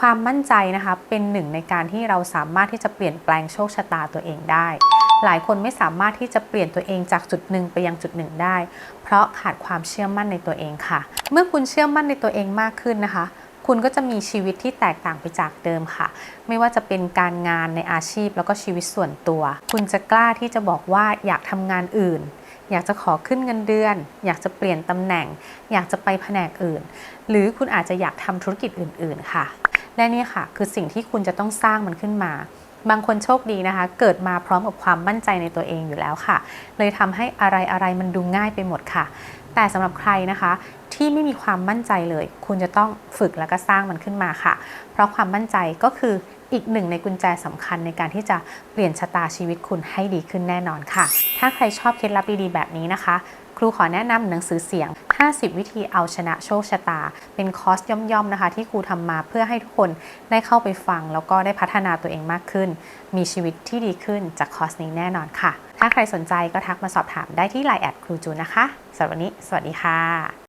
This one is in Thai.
ความมั่นใจนะคะเป็นหนึ่งในการที่เราสามารถที่จะเปลี่ยนแปลงโชคชะตาตัวเองได้ หลายคนไม่สามารถที่จะเปลี่ยนตัวเองจากจุดหนึ่งไปยังจุดหนึ่งได้ เพราะขาดความเชื่อมั่นในตัวเองค่ะ เมื่อคุณเชื่อมั่นในตัวเองมากขึ้นนะคะ คุณก็จะมีชีวิตที่แตกต่างไปจากเดิมค่ะ ไม่ว่าจะเป็นการงานในอาชีพแล้วก็ชีวิตส่วนตัว คุณจะกล้าที่จะบอกว่าอยากทำงานอื่นอยากจะขอขึ้นเงินเดือน อยากจะเปลี่ยนตำแหน่ง อยากจะไปแผนกอื่น หรือคุณอาจจะอยากทำธุรกิจอื่น ๆ ค่ะ และนี่ค่ะ คือสิ่งที่คุณจะต้องสร้างมันขึ้นมา บางคนโชคดีนะคะ เกิดมาพร้อมกับความมั่นใจในตัวเองอยู่แล้วค่ะ เลยทำให้อะไรอะไรมันดูง่ายไปหมดค่ะ แต่สำหรับใครนะคะที่ไม่มีความมั่นใจเลย คุณจะต้องฝึกแล้วก็สร้างมันขึ้นมาค่ะ เพราะความมั่นใจก็คือ อีกหนึ่งในกุญแจสำคัญในการที่จะเปลี่ยนชะตาชีวิตคุณให้ดีขึ้นแน่นอนค่ะ ถ้าใครชอบเคล็ดลับดีๆแบบนี้นะคะ ครูขอแนะนำหนังสือเสียง 50 วิธีเอาชนะโชคชะตา เป็นคอร์สย่อมๆนะคะ ที่ครูทำมาเพื่อให้ทุกคนได้เข้าไปฟัง แล้วก็ได้พัฒนาตัวเองมากขึ้น มีชีวิตที่ดีขึ้นจากคอร์สนี้แน่นอนค่ะ ถ้าใครสนใจก็ทักมาสอบถามได้ที่ไลน์แอดครูจูนนะคะสำหรับวันนี้ สวัสดีค่ะ